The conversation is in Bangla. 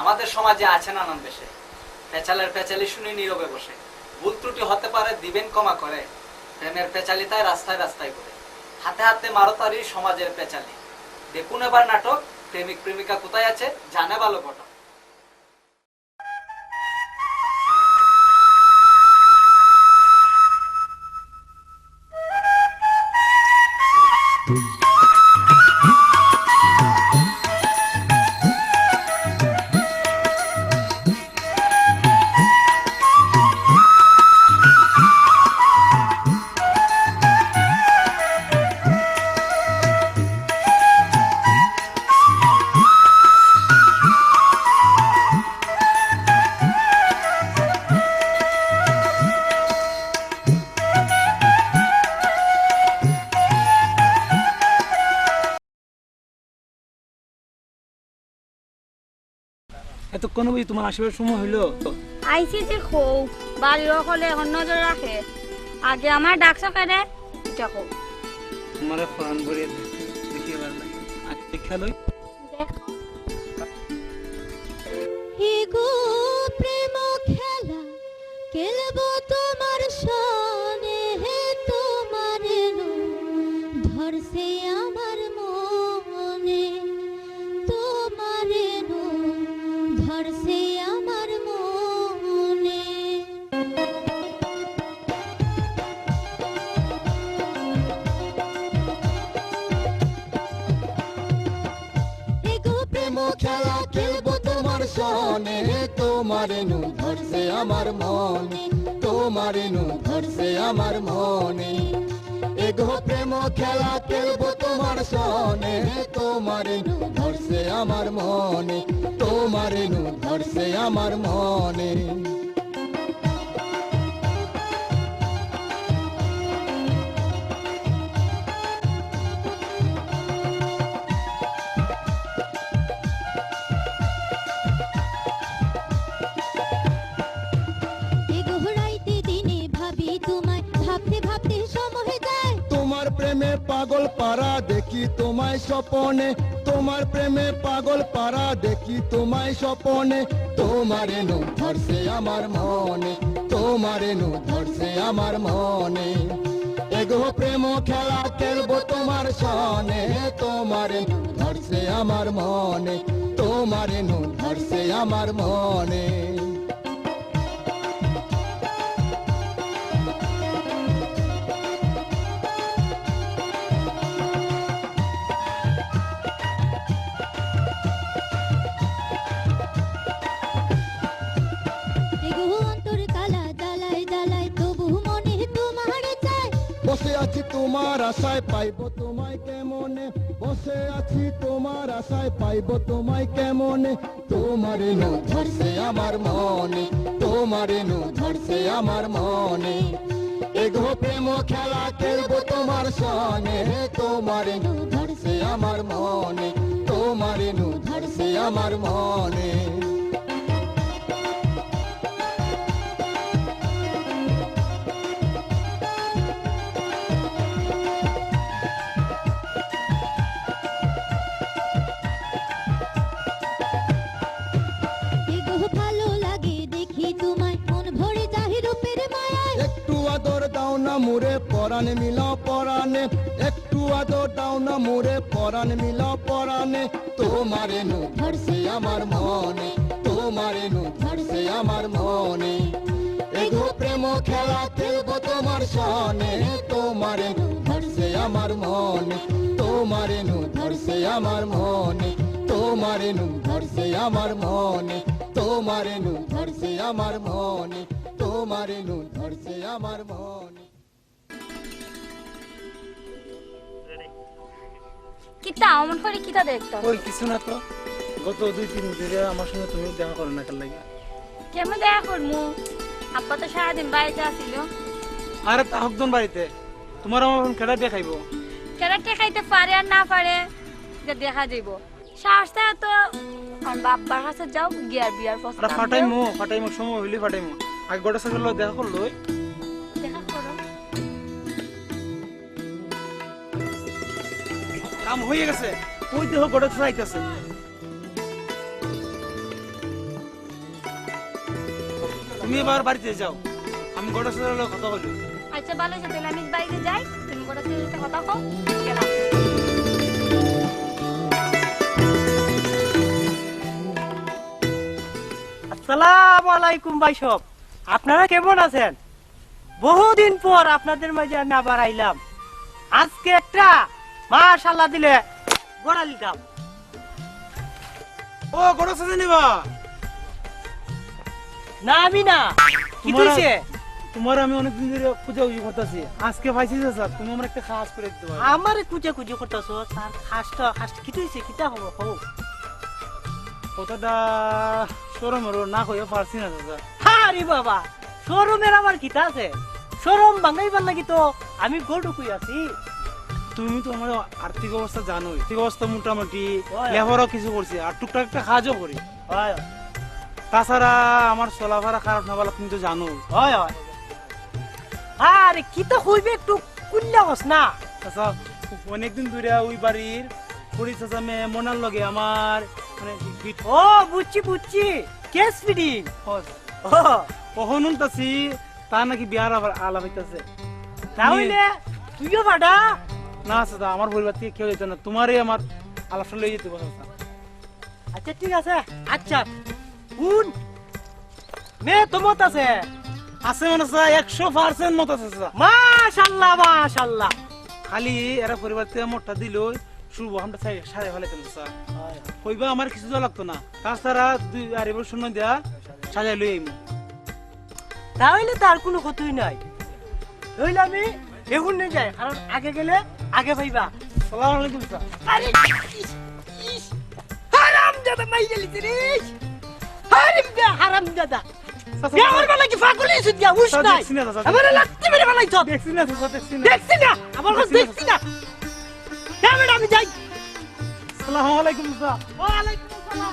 আমাদের সমাজে আছে নানান দেশে পেঁচালের পেঁচালি শুনে নীরবে বসে। ভুল ত্রুটি হতে পারে, দিবেন কমা করে। প্রেমের পেঁচালিতায় রাস্তায় রাস্তায় করে হাতে হাতে মারতারি সমাজের পেঁচালি। দেখুন এবার নাটক, প্রেমিক প্রেমিকা কোথায় আছে, জানে ভালো ঘটক। এতক্ষণ বুঝি তোমার আসবার সময় হইল? আইসি যে খুব বাড়ির সকলে এখন নজর রাখে। আগে আমার ডাক সকালে এটা খুব তোমার ফরান ভরে দেখি এবার আজ দেখো এগো প্রেম খেলা খেলব তোমার সনে হে তোমার ধরছে আমার খেলা খেলব তোমার সনে, তোমার নু ধরছে আমার মনে, তোমার নু ধরছে আমার মনে। এগো প্রেম খেলা খেলব তোমার সনে, তোমার নু ধরছে আমার মনে, তোমার নু ধরছে আমার মনে। ভাবতে ভাবতে সময় যায়। তোমার প্রেমে পাগল পারা, দেখি তোমায় স্বপনে। তোমার প্রেমে পাগল পারা, দেখি তোমায় স্বপনে। তোমার নু ধরছে আমার মনে, তোমার নু ধরছে আমার মনে। এগো প্রেম খেলা খেলব তোমার সনে, তোমার ধরছে আমার মনে, তোমার নু ধরছে আমার মনে। তোমার আশায় পাইবো, তোমায় কেমনে? বসে আছি, তোমার আশায় পাইবো, তোমায় কেমনে? তোমার নু ধরছে আমার মনে, তোমার নু ধরছে আমার মনে। এগো প্রেম খেলা খেলব তোমার সনে তোমার নু ধরছে আমার মনে, তোমার নু ধরছে আমার মনে। মুরে পরাণ মিলা পরাণে। একটু আদর দাও না মুরে পরাণ মিলা পরাণে। তোমারে নু ধরছে আমার মনে, তোমারে নু ধরছে আমার মনে। এগো প্রেম খেলা খেলব তোমার সনে, তোমারে নু ধরছে আমার মনে, তোমারে নু ধরছে আমার মনে। তোমারে নু ধরছে আমার মনে, তোমারে নু ধরছে আমার মনে, তোমারে নু ধরছে আমার মনে। কিতা অমন করে কিতা দেখতো ওই কিছু না তো। গত দুই তিন ধরে আমার সঙ্গে তুমি দেখা করো না কাল লাগে কেমন দেখা করমু? আব্বা তো সারাদিন বাড়িতে আসিল আরে তা হকদন বাড়িতে। তোমার আমার এখন কেডা দেখাইবো কেরাটে খাইতে পারে আর না পারে এটা দেখা যাইব। সাহস থাকে তো বাবার কাছে যাও গিয়ার বিয়ার ফাটাইমো ফাটাইমো সময় হইলে ফাটাইমো। আগে গোটা সাইকেল দেখা করল কাম হয়ে গেছে। ওই দেহ গড়ে ছড়াইতেছে। তুমি এবার বাড়িতে যাও। আমি গড়ে চড়ালে কথা বলি। আচ্ছা ভালো আছে তাহলে আমি বাইরে যাই। তুমি গড়ে চড়ালে কথা কও। আসসালামু আলাইকুম ভাই সব। আপনারা কেমন আছেন? বহুদিন পর আপনাদের মাঝে আমি আবার আইলাম। আজকে একটা মাশাল্লাহ দিলে গোড়ালি দাম ও গোটা সাথে নিবা। না আমি না। কি হইছে? তোমার আমি অনেকদিন ধরে খুঁজে খুঁজে করতেছি। আজকে পাইছি স্যার? তুমি আমার একটা খাস করে দিতে পারো। আমারে কুচে কুচে করতেছো তার খাসটা খাসটা কি হইছে? কিটা হব হব কতটা সরম না কইও পারছি না দাদা আরে বাবা শোরুমের আমার কিতা আছে? শোরুম বাঙাইবার লাগি তো আমি গরু কুই আছি তুমি তো আমার আর্থিক অবস্থা জানোই। আর্থিক অবস্থা মোটামুটি লেবারও কিছু করছি আর টুকটাক একটা কাজও করি। তাছাড়া আমার চলাফেরা খারাপ না বলা তুমি তো জানো আরে কি তো হইবে একটু কুল্লা হস না। আচ্ছা অনেকদিন ধরে ওই বাড়ির পরি চাচা মেয়ে মনার লগে আমার মানে ও বুঝছি বুঝছি। Case feeding. কখন উল্টাছি তা নাকি বিয়ার আবার আলাপ হইতাছে। তাহলে তুইও বাডা। না চাচা আমার পরিবার থেকে কেউ যেত না। তোমারই আমার আলাপটা যেতে আচ্ছা ঠিক আছে। আচ্ছা উন মেয়ে তোমার আছে। আছে মানে চাচা একশো পার্সেন্ট মত আছে চাচা মাশাল্লাহ মাশাল্লাহ। খালি এরা পরিবার থেকে মোটটা দিল শুভ আমরা সাই সাড়ে ফেলে চাচা কইবা আমার কিছু দেওয়া লাগতো না। তাছাড়া দুই আড়াই বছর শূন্য দেয়া সাজাই লই আইমু। তাহলে তার কোনো ক্ষতি নাই। নইলে আমি এখন নিয়ে যাই কারণ আগে গেলে আগে পাইবা সালাম আলাইকুম চাচা আরে হারাম দাদা মাই গেলিছে রে হারাম দা হারাম দাদা। আমার বেলা কি ফাগুলি সুদ গিয়া উস নাই। আমার লাগতে মেরে বেলাই চল দেখছি না দেখছি না দেখছি না আমার কাছে দেখছি না ম্যাডাম আমি যাই। সালাম আলাইকুম আসসালাম